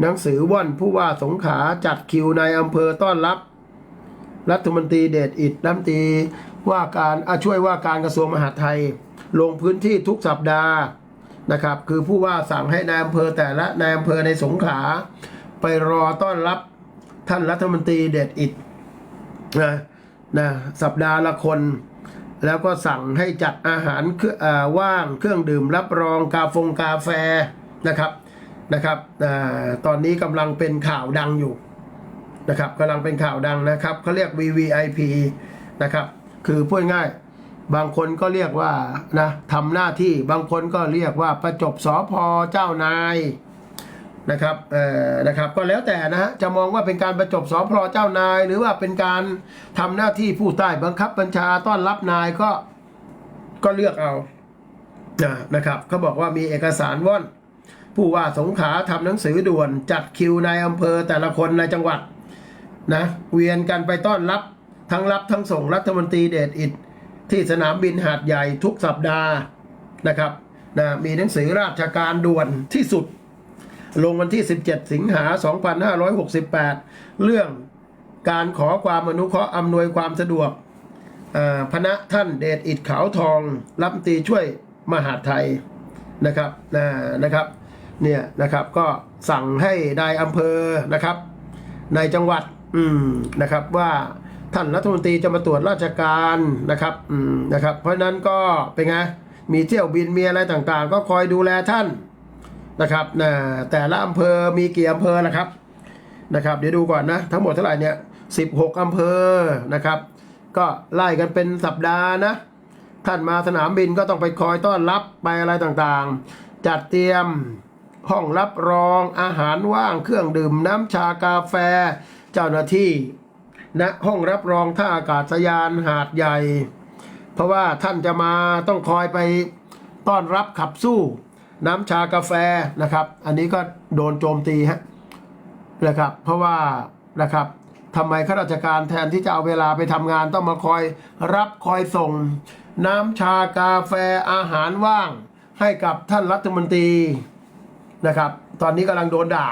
หนังสือว่อนผู้ว่าสงขาจัดคิวในอำเภอต้อนรับ รัฐมนตรีเดชอิดรัฐมนตรีว่าการช่วยว่าการกระทรวงมหาดไทย ลงพื้นที่ทุกสัปดาห์นะครับ คือผู้ว่าสั่งให้นายอำเภอแต่ละนายอำเภอในสงขลาไปรอต้อนรับท่านรัฐมนตรีเดชอิดนะนะสัปดาห์ละคน แล้วก็สั่งให้จัดอาหารเครื่องอ่าว่างเครื่องดื่มรับรองกาฟงกาแฟนะครับ นะครับอตอนนี้กำลังเป็นข่าวดังอยู่นะครับกำลังเป็นข่าวดังนะครับเขาเรียก VVIP นะครับคือพูดง่ายบางคนก็เรียกว่านะทำหน้าที่บางคนก็เรียกว่าประจบสอพอเจ้านายนะครับเอ่อนะครับก็แล้วแต่นะฮะจะมองว่าเป็นการประจบสอพอเจ้านาย หรือว่าเป็นการทำหน้าที่ผู้ใต้บังคับบัญชาต้อนรับนายก็ก็เลือกเอานะนะครับเขาบอกว่ามีเอกสารว่อน ผู้ว่าสงขลาทำหนังสือด่วนจัดคิวนายอำเภอแต่ละคนในจังหวัดนะเวียนกันไปต้อนรับทั้งรับทั้งส่งรัฐมนตรีเดชอิดที่สนามบินหาดใหญ่ทุกสัปดาห์นะครับนะมีหนังสือราชการด่วนที่สุด ลงวันที่ 17 สิงหา 2568 เรื่องการขอความอนุเคราะห์อำนวยความสะดวกพนะท่านเดชอิดขาวทองรัฐมนตรีช่วยมหาดไทยนะครับนะครับ เนี่ยนะครับก็สั่งให้นายอำเภอนะครับในจังหวัดอืมนะครับว่าท่านรัฐมนตรีจะมาตรวจราชการนะครับอืมนะครับ เพราะนั้นก็เป็นไงมีเที่ยวบินมีอะไรต่างๆ ก็คอยดูแลท่านนะครับนะแต่ละอำเภอมีกี่อำเภอนะครับนะครับ เดี๋ยวดูก่อนนะทั้งหมดเท่าไหร่เนี่ย16อำเภอนะครับ ก็ไล่กันเป็นสัปดาห์นะท่านมาสนามบินก็ต้องไปคอยต้อนรับไปอะไรต่างๆ จัดเตรียม ห้องรับรองอาหารว่างเครื่องดื่มน้ำชากาแฟ เจ้าหน้าที่ณห้องรับรองท่าอากาศยานหาดใหญ่ เพราะว่าท่านจะมาต้องคอยไปต้อนรับขับสู้น้ำชากาแฟนะครับ อันนี้ก็โดนโจมตีฮะนะครับ เพราะว่านะครับทำไมข้าราชการแทนที่จะเอาเวลาไปทำงานต้องมาคอยรับคอยส่ง น้ำชากาแฟอาหารว่าง ให้กับท่านรัฐมนตรี นะครับ ตอนนี้กำลังโดนด่า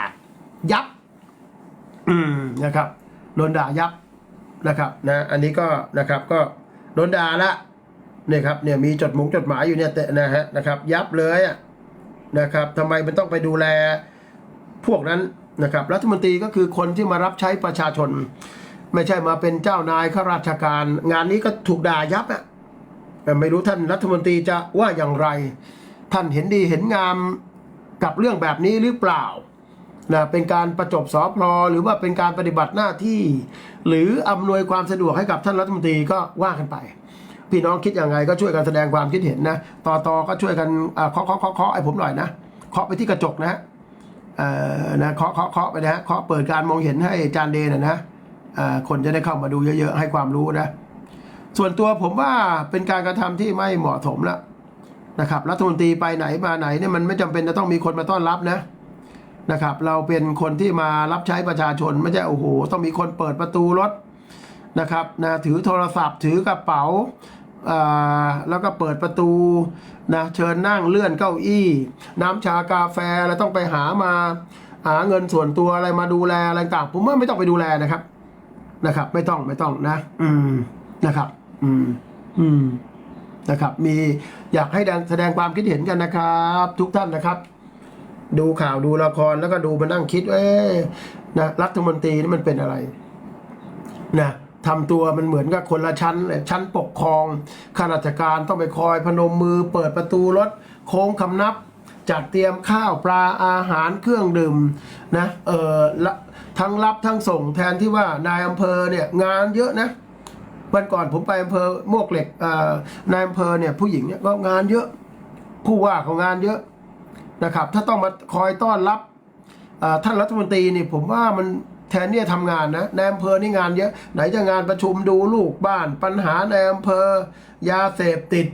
ยับ อืมนะครับ โดนด่ายับนะครับ นะ อันนี้ก็นะครับ ก็โดนด่าละเนี่ยครับ เนี่ยมีจดหมงจดหมายอยู่เนี่ยแต่นะฮะนะครับ ยับเลยอะนะครับทำไมมันต้องไปดูแลพวกนั้นนะครับ รัฐมนตรีก็คือคนที่มารับใช้ประชาชน ไม่ใช่มาเป็นเจ้านายข้าราชการ งานนี้ก็ถูกด่ายับอะไม่รู้ท่านรัฐมนตรีจะว่าอย่างไร ท่านเห็นดีเห็นงาม กับเรื่องแบบนี้หรือเปล่านะเป็นการประจบสอพลหรือว่าเป็นการปฏิบัติหน้าที่ หรืออำนวยความสะดวกให้กับท่านรัฐมนตรีก็ว่ากันไป พี่น้องคิดยังไงก็ช่วยกันแสดงความคิดเห็นนะต่อต่อก็ช่วยกันเคาะเคาะเคาะเคาะให้ผมหน่อยนะเคาะไปที่กระจกนะฮะเอ่อนะเคาะเคาะเคาะไปนะฮะเคาะเปิดการมองเห็นให้จานเดนนะนะคนจะได้เข้ามาดูเยอะๆให้ความรู้นะ ส่วนตัวผมว่าเป็นการกระทำที่ไม่เหมาะสมล้ว นะครับรัฐมนตรีไปไหนมาไหนเนี่ยมันไม่จำเป็นจะต้องมีคนมาต้อนรับนะนะครับ เราเป็นคนที่มารับใช้ประชาชนไม่ใช่โอ้โหต้องมีคนเปิดประตูรถนะครับนะถือโทรศัพท์ ถือกระเป๋าอ่าแล้วก็เปิดประตูนะเชิญนั่งเลื่อนเก้าอี้ น้ำชากาแฟอะไรต้องไปหามาหาเงินส่วนตัวอะไรมาดูแลอะไรต่างผมว่าไม่ต้องไปดูแลนะครับนะครับ ไม่ต้องไม่ต้องนะ อืมนะครับ อืม อืม นะครับ มีอยากให้แสดงความคิดเห็นกันนะครับ ทุกท่านนะครับ ดูข่าวดูละครแล้วก็ดูมานั่งคิดเอ๊นะรัฐมนตรีนี่มันเป็นอะไรนะทำตัวมันเหมือนกับคนละชั้นเลยชั้นปกครองข้าราชการต้องไปคอยพนมมือ เปิดประตูรถ โค้งคำนับ จัดเตรียมข้าวปลาอาหารเครื่องดื่มนะเออทั้งรับทั้งส่งแทนที่ว่านายอำเภอเนี่ยงานเยอะนะ วันก่อนผมไปอำเภอมวกเหล็กนายอำเภอเนี่ยผู้หญิงเนี่ยก็งานเยอะ ผู้ว่าขางงานเยอะนะครับ ถ้าต้องมาคอยต้อนรับท่านรัฐมนตรีนี่ผมว่ามันแทนที่จะทำงานนะในอำเภอนี่งานเยอะ ไหนจะงานประชุมดูลูกบ้าน ปัญหาในอำเภอ ยาเสพติด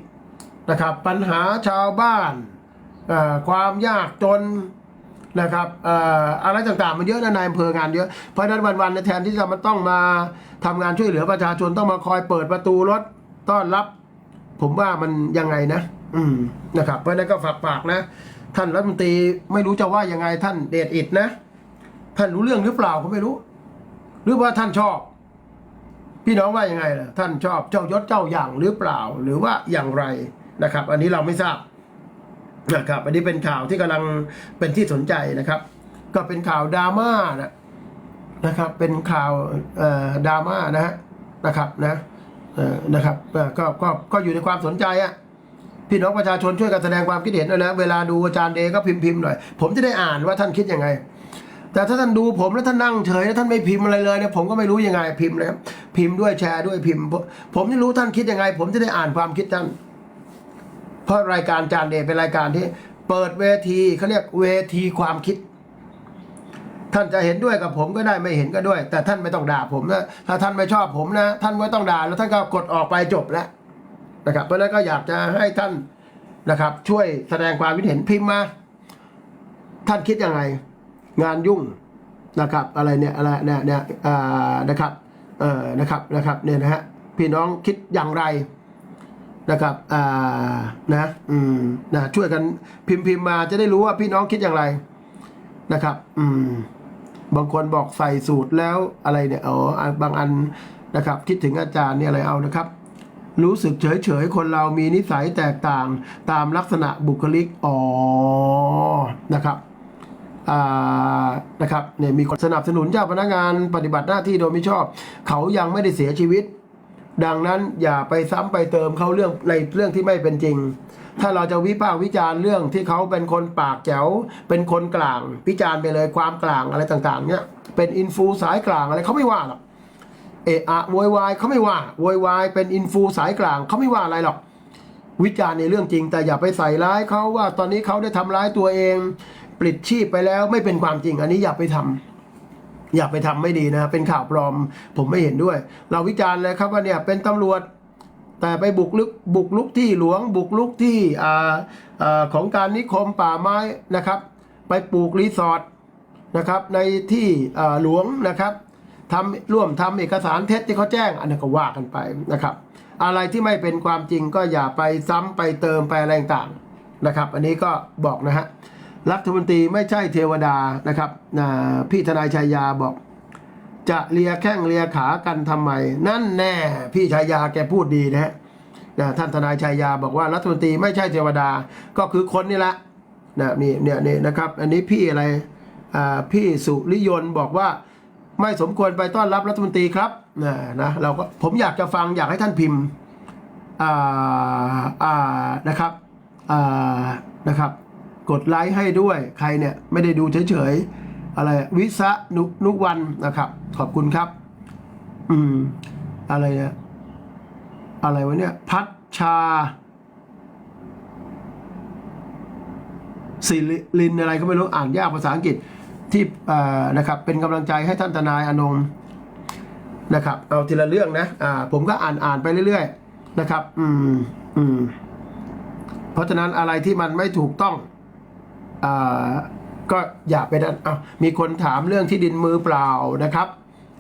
นะครับ ปัญหาชาวบ้านความยากจน นะครับอะไรต่างๆมันเยอะนะในอำเภองานเยอะ เพราะนั้นวันๆในแทนที่จะมันต้องมาทำงานช่วยเหลือประชาชนต้องมาคอยเปิดประตูรถต้อนรับ ผมว่ามันยังไงนะ อืมนะครับ เพราะนั้นก็ฝากฝากนะ ท่านรัฐมนตรีไม่รู้จะว่ายังไงท่านเดชอิดนะ ท่านรู้เรื่องหรือเปล่าก็ไม่รู้ หรือว่าท่านชอบ พี่น้องว่ายังไงล่ะท่านชอบเจ้ายศเจ้าอย่างหรือเปล่า หรือว่าอย่างไรนะครับ อันนี้เราไม่ทราบ นะครับอันนี้เป็นข่าวที่กำลังเป็นที่สนใจนะครับ ก็เป็นข่าวดราม่านะนะครับ เป็นข่าวดราม่านะฮะนะครับนะนะครับก็ก็ก็อยู่ในความสนใจอะพี่น้องประชาชนช่วยกันแสดงความคิดเห็นด้วยนะเวลาดูอาจารย์เดก็พิมพ์พิมพ์หน่อย ผมจะได้อ่านว่าท่านคิดยังไง แต่ถ้าท่านดูผมแล้วท่านนั่งเฉยแล้วท่านไม่พิมพ์อะไรเลยเนี่ยผมก็ไม่รู้ยังไงพิมพ์เลยครับพิมพ์ด้วยแชร์ด้วยพิมพ์ ผมจะรู้ท่านคิดยังไง ผมจะได้อ่านความคิดท่าน เพราะรายการจานเดย์เป็นรายการที่เปิดเวทีเขาเรียกเวทีความคิด ท่านจะเห็นด้วยกับผมก็ได้ไม่เห็นก็ด้วย แต่ท่านไม่ต้องด่าผมนะถ้าท่านไม่ชอบผมนะ ท่านไม่ต้องด่าแล้วท่านก็กดออกไปจบแล้วนะครับ เพราะนั้นก็อยากจะให้ท่านนะครับ ช่วยแสดงความคิดเห็นพิมพ์มาท่านคิดยังไง งานยุ่งนะครับ อะไรเนี่ยอะไรเนี่ยเนี่ยนะครับเออนะครับนะครับเนี่ยนะฮะพี่น้องคิดอย่างไร นะครับอ่านะอืมนะช่วยกันพิมพ์พิมพ์มาจะได้รู้ว่าพี่น้องคิดอย่างไรนะครับ อืม บางคนบอกใส่สูตรแล้วอะไรเนี่ยอ๋อบางอันนะครับ คิดถึงอาจารย์เนี่ยอะไรเอานะครับ รู้สึกเฉยเฉยคนเรามีนิสัยแตกต่างตามลักษณะบุคลิกอ๋อนะครับอ่านะครับเนี่ยมีคนสนับสนุนเจ้าพนักงานปฏิบัติหน้าที่โดยม่ชอบ เขายังไม่ได้เสียชีวิต ดังนั้นอย่าไปซ้ำไปเติมเขาเรื่องในเรื่องที่ไม่เป็นจริง ถ้าเราจะวิพากษ์วิจารณ์เรื่องที่เขาเป็นคนปากแจ๋ว เป็นคนกลาง วิจารณ์ไปเลยความกลางอะไรต่างๆ เนี่ยเป็นอินฟูสายกลางอะไรเขาไม่ว่าหรอกเอะอะโวยวายเขาไม่ว่าโวยวายเป็นอินฟูสายกลางเขาไม่ว่าอะไรหรอก วิจารณ์ในเรื่องจริง แต่อย่าไปใส่ร้ายเขาว่าตอนนี้เขาได้ทำร้ายตัวเองปลิดชีพไปแล้วไม่เป็นความจริง อันนี้อย่าไปทำ อย่าไปทำไม่ดีนะ เป็นข่าวปลอม ผมไม่เห็นด้วย เราวิจารณ์เลยครับว่าเนี่ยเป็นตำรวจ แต่ไปบุกลุกบุกลุกที่หลวง บุกลุกที่อ่าอาของการนิคมป่าไม้นะครับ ไปปลูกรีสอร์ทนะครับในที่หลวงนะครับทำร่วมทำเอกสารเท็จที่เขาแจ้ง อันนี้นก็ว่ากันไปนะครับ อะไรที่ไม่เป็นความจริงก็อย่าไปซ้ำไปเติมไปอะไรต่างนะครับ อันนี้ก็บอกนะฮะ รัฐมนตรีไม่ใช่เทวดานะครับอ่าพี่ทนายชายาบอก จะเลียแข้งเลียขากันทำไม นั่นแน่พี่ชายาแกพูดดีนะฮะนะท่านทนายชายาบอกว่ารัฐมนตรีไม่ใช่เทวดาก็คือคนนี่แหละนะนี่เนี่ยนี่นะครับ อันนี้พี่อะไรอ่าพี่สุริยนบอกว่าไม่สมควรไปต้อนรับรัฐมนตรีครับนะนะเราก็ผมอยากจะฟังอยากให้ท่านพิมพ์อ่าอ่านะครับอ่านะครับ กดไลค์ให้ด้วยใครเนี่ยไม่ได้ดูเฉยๆอะไรวิสะนุนุวันนะครับ ขอบคุณครับ อืม อะไรเนี่ยอะไรวะเนี่ย พัชชาสิริลินอะไรก็ไม่รู้อ่านยากภาษาอังกฤษที่นะครับเป็นกำลังใจให้ท่านทนายอนงนะครับ เอาทีละเรื่องนะอ่าผมก็อ่านอ่านไปเรื่อย ๆ นะครับ อืมอืมเพราะฉะนั้นอะไรที่มันไม่ถูกต้อง ก็อย่าไปนั้นอะมีคนถามเรื่องที่ดินมือเปล่านะครับ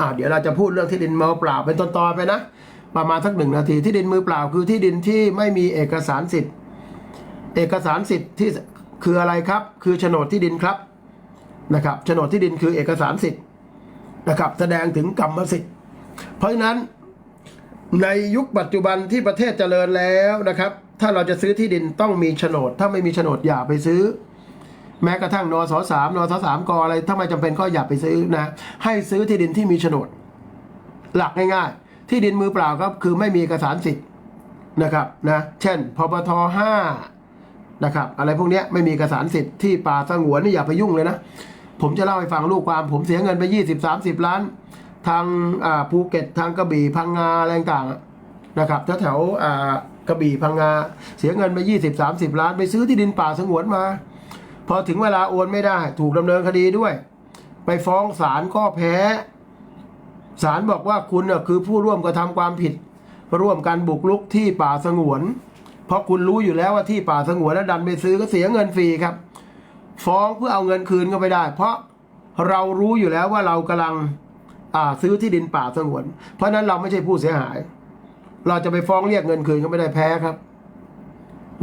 อ่าเดี๋ยวเราจะพูดเรื่องที่ดินมือเปล่าเป็นตอนๆไปนะ ประมาณสักหนึ่งนาทีที่ดินมือเปล่าคือที่ดินที่ไม่มีเอกสารสิทธิ์ เอกสารสิทธิ์ที่คืออะไรครับ คือโฉนดที่ดินครับนะครับโฉนดที่ดินคือเอกสารสิทธิ์นะครับ แสดงถึงกรรมสิทธิ์ เพราะฉะนั้นในยุคปัจจุบันที่ประเทศเจริญแล้วนะครับ ถ้าเราจะซื้อที่ดินต้องมีโฉนด ถ้าไม่มีโฉนดอย่าไปซื้อ แม้กระทั่งนสสามนสสามกอะไรถ้าไม่จำเป็นก็อย่าไปซื้อนะ ให้ซื้อที่ดินที่มีโฉนด หลักง่ายๆ ที่ดินมือเปล่าครับคือไม่มีเอกสารสิทธิ์นะครับนะเช่นพปทห้านะครับอะไรพวกนี้ไม่มีเอกสารสิทธิ์ที่ป่าสงวนนี่อย่าไปยุ่งเลยนะ ผมจะเล่าให้ฟังลูกความ ผมเสียเงินไปยี่สิบสามสิบล้าน ทางภูเก็ตทางกระบี่พังงาอะไรต่างนะครับแถวแถวกระบี่พังงาเสียเงินไปยี่สิบสามสิบล้าน ไปซื้อที่ดินป่าสงวนมา พอถึงเวลาโอนไม่ได้ ถูกดำเนินคดีด้วย ไปฟ้องศาลก็แพ้ศาลบอกว่าคุณน่ะคือผู้ร่วมกระทำความผิด ร่วมกันบุกรุกที่ป่าสงวน เพราะคุณรู้อยู่แล้วว่าที่ป่าสงวนแล้วดันไปซื้อก็เสียเงินฟรีครับ ฟ้องเพื่อเอาเงินคืนก็ไม่ได้ เพราะเรารู้อยู่แล้วว่าเรากำลังอ่าซื้อที่ดินป่าสงวน เพราะนั้นเราไม่ใช่ผู้เสียหาย เราจะไปฟ้องเรียกเงินคืนก็ไม่ได้แพ้ครับ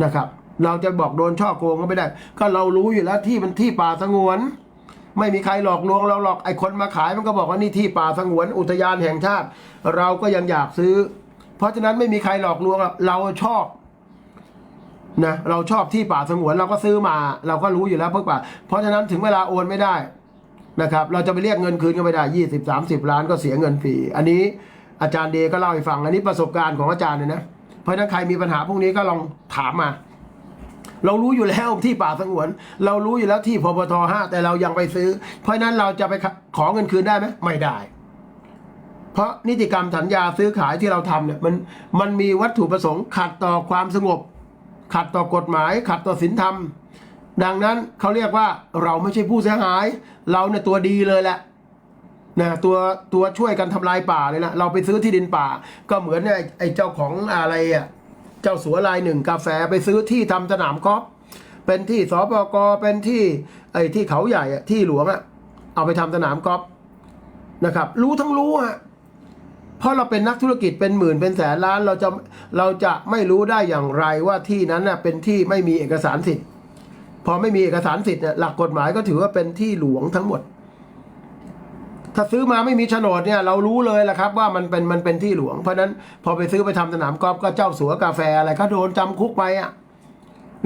นะครับ เราจะบอกโดนช่อโกงก็ไม่ได้ ก็เรารู้อยู่แล้วที่มันที่ป่าสงวน ไม่มีใครหลอกลวงเราหรอกไอ้คนมาขายมันก็บอกว่านี่ที่ป่าสงวนอุทยานแห่งชาติ เราก็ยังอยากซื้อ เพราะฉะนั้นไม่มีใครหลอกลวงเราชอบนะเราชอบที่ป่าสงวนเราก็ซื้อมา เราก็รู้อยู่แล้วเพื่อป่า เพราะฉะนั้นถึงเวลาโอนไม่ได้นะครับ เราจะไปเรียกเงินคืนก็ไม่ได้ยี่สิบสามสิบล้านก็เสียเงินฟรีอันนี้อาจารย์เดก็เล่าให้ฟังอันนี้ประสบการณ์ของอาจารย์เลยนะเพราะฉะนั้นใครมีปัญหาพวกนี้ก็ลองถามมา เรารู้อยู่แล้วที่ป่าสงวน เรารู้อยู่แล้วที่พบทห้าแต่เรายังไปซื้อ เพราะนั้นเราจะไปขอเงินคืนได้ไหมไม่ได้ เพราะนิติกรรมสัญญาซื้อขายที่เราทำเนี่ยมันมันมีวัตถุประสงค์ขัดต่อความสงบ ขัดต่อกฎหมาย ขัดต่อศีลธรรม ดังนั้นเขาเรียกว่าเราไม่ใช่ผู้เสียหาย เราเนี่ยตัวดีเลยแหละนะตัวตัวช่วยกันทำลายป่าเลยนะเราไปซื้อที่ดินป่า ก็เหมือนเนี่ยไอ้ไอ้เจ้าของอะไรอะ เจ้าสัวลายหนึ่งกาแฟไปซื้อที่ทำสนามกอล์ฟเป็นที่สปกเป็นที่ไอ้ที่เขาใหญ่ที่หลวงอะเอาไปทำสนามกอล์ฟนะครับ รู้ทั้งรู้ฮะเพราะเราเป็นนักธุรกิจเป็นหมื่นเป็นแสนล้านเราจะเราจะไม่รู้ได้อย่างไรว่าที่นั้นน่ะเป็นที่ไม่มีเอกสารสิทธิ์ พอไม่มีเอกสารสิทธิ์เนี่ยหลักกฎหมายก็ถือว่าเป็นที่หลวงทั้งหมด ถ้าซื้อมาไม่มีโฉนดเนี่ยเรารู้เลยแหละครับว่ามันเป็นมันเป็นที่หลวง เพราะนั้นพอไปซื้อไปทำสนามกอล์ฟก็เจ้าสัวกาแฟอะไรก็โดนจำคุกไปอะ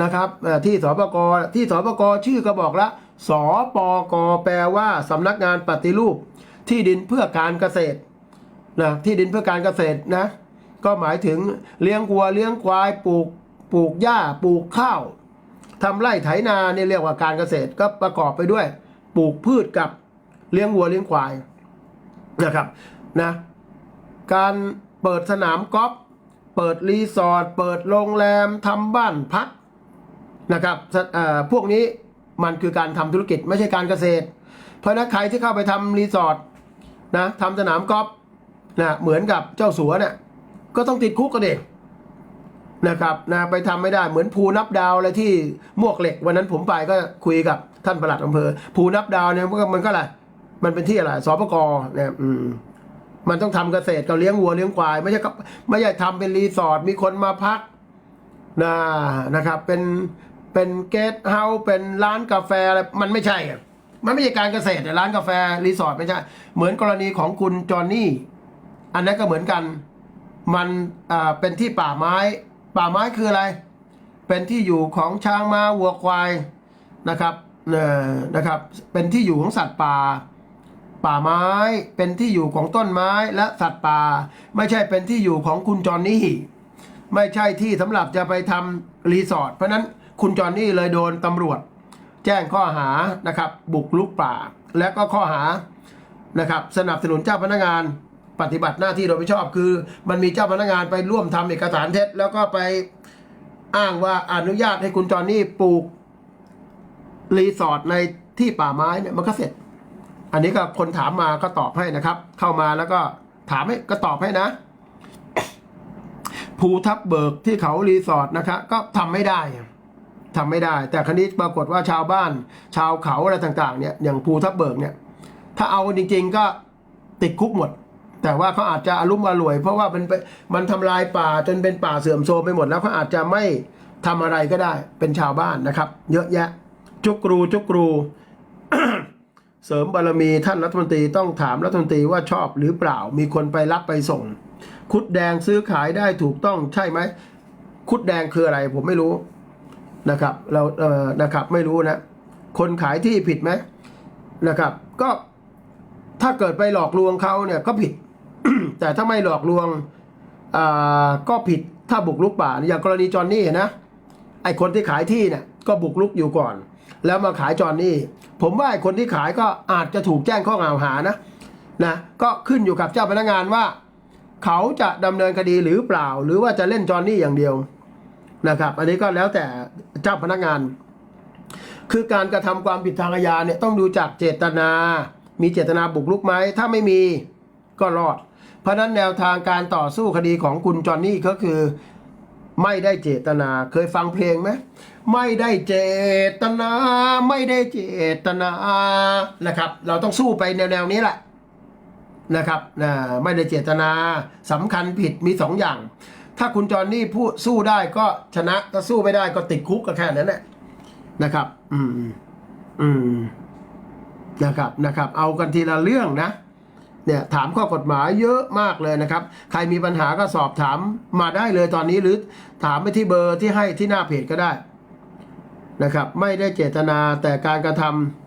นะครับที่สปกที่สปกชื่อก็บอกล้วสปกแปลว่าสำนักงานปฏิรูป ที่ดินเพื่อการเกษตรนะที่ดินเพื่อการเกษตรนะก็หมายถึงเลี้ยงวัวเลี้ยงควายปลูกปลูกหญ้าปลูกข้าวทำไร่ไถนาเนี่ยเรียกว่าการเกษตรก็ประกอบไปด้วย ปลูกพืชกับ เลี้ยงวัวเลี้ยงควายนะครับนะการเปิดสนามกอล์ฟเปิดรีสอร์ทเปิดโรงแรมทำบ้านพักนะครับสเอ่อพวกนี้มันคือการทำธุรกิจไม่ใช่การเกษตร เพราะนั้นใครที่เข้าไปทำรีสอร์ทนะทำสนามกอล์ฟนะเหมือนกับเจ้าสัวเนี่ยก็ต้องติดคุกกันเองนะครับนะไปทำไม่ได้เหมือนภูนับดาวอะไรที่มวกเหล็ก วันนั้นผมไปก็คุยกับท่านประหลัดอำเภอภูนับดาวเนี่ยมันก็อะไร มันเป็นที่อะไรสปกเนี่ยอืมมันต้องทำเกษตรก็เลี้ยงวัวเลี้ยงควาย ไม่ใช่กับไม่ใช่ทำเป็นรีสอร์ทมีคนมาพักนะนะครับ เป็นเป็นเกสต์เฮาส์เป็นร้านกาแฟอะไรมันไม่ใช่อะมันไม่ใช่การเกษตรอะร้านกาแฟรีสอร์ทไม่ใช่ เหมือนกรณีของคุณจอห์นนี่ อันนั้นก็เหมือนกันมันอ่าเป็นที่ป่าไม้ ป่าไม้คืออะไร เป็นที่อยู่ของช้างม้าวัวควายนะครับเอ่อนะครับ เป็นที่อยู่ของสัตว์ป่า ป่าไม้ เป็นที่อยู่ของต้นไม้และสัตว์ป่า ไม่ใช่เป็นที่อยู่ของคุณจอนนี่ ไม่ใช่ที่สำหรับจะไปทำรีสอร์ทเพราะนั้นคุณจอนนี่เลยโดนตำรวจ แจ้งข้อหานะครับ บุกลุกป่า และก็ข้อหานะครับสนับสนุนเจ้าพนักงานปฏิบัติหน้าที่โดยไม่ชอบคือ มันมีเจ้าพนักงานไปร่วมทำเอกสารเท็จ แล้วก็ไปอ้างว่าอนุญาตให้คุณจอนนี่ปลูกรีสอร์ทในที่ป่าไม้เนี่ยมันก็เสร็จ อันนี้ก็คนถามมาก็ตอบให้นะครับ เข้ามาแล้วก็ถามให้ก็ตอบให้นะภูทับเบิกที่เขารีสอร์ทนะครับก็ทำไม่ได้ทำไม่ได้ แต่คณิตปรากฏว่าชาวบ้าน ชาวเขาอะไรต่างๆ เนี่ยอย่างภูทับเบิกเนี่ย ถ้าเอาจริง ๆก็ติดคุกหมด แต่ว่าเขาอาจจะอารมณ์อร่วย เพราะว่ามันเป็นมันทำลายป่าจนเป็นป่าเสื่อมโทรมไปหมดแล้วเขาอาจจะไม่ทำอะไรก็ได้เป็นชาวบ้านนะครับ เยอะแยะ จุกรูจุกรู เสริมบารมีท่านรัฐมนตรีต้องถามรัฐมนตรีว่าชอบหรือเปล่ามีคนไปรับไปส่ง คุดแดงซื้อขายได้ถูกต้องใช่ไหมคุดแดงคืออะไรผมไม่รู้นะครับเราเออนะครับไม่รู้นะคนขายที่ผิดไหมนะครับ ก็ถ้าเกิดไปหลอกลวงเขาเนี่ยก็ผิด แต่ถ้าไม่หลอกลวงอ่าก็ผิดถ้าบุกลุกป่าอย่างกรณีจอห์นนี่นะไอคนที่ขายที่เนี่ยก็บุกลุกอยู่ก่อน แล้วมาขายจอนนี่ ผมว่าคนที่ขายก็อาจจะถูกแจ้งข้อกล่าวหานะนะก็ขึ้นอยู่กับเจ้าพนักงานว่า เขาจะดำเนินคดีหรือเปล่า หรือว่าจะเล่นจอนนี่อย่างเดียวนะครับ อันนี้ก็แล้วแต่เจ้าพนักงาน คือการกระทำความผิดทางอาญาเนี่ยต้องดูจากเจตนา มีเจตนาบุกรุกไหมถ้าไม่มีก็รอด เพราะฉะนั้นแนวทางการต่อสู้คดีของคุณจอนนี่ก็คือ ไม่ได้เจตนาเคยฟังเพลงไหม ไม่ได้เจตนา ไม่ได้เจตนานะครับ เราต้องสู้ไปแนวๆนี้แหละนะครับนะไม่ได้เจตนาสำคัญผิดมีสองอย่าง ถ้าคุณจอนนี่พูดสู้ได้ก็ชนะถ้าสู้ไม่ได้ก็ติดคุกก็แค่นั้นแหละนะครับ อืม อืมนะครับนะครับ เอากันทีละเรื่องนะเนี่ยถามข้อกฎหมายเยอะมากเลยนะครับ ใครมีปัญหาก็สอบถามมาได้เลยตอนนี้หรือถามไปที่เบอร์ที่ให้ที่หน้าเพจก็ได้ นะครับ ไม่ได้เจตนาแต่การกระทำ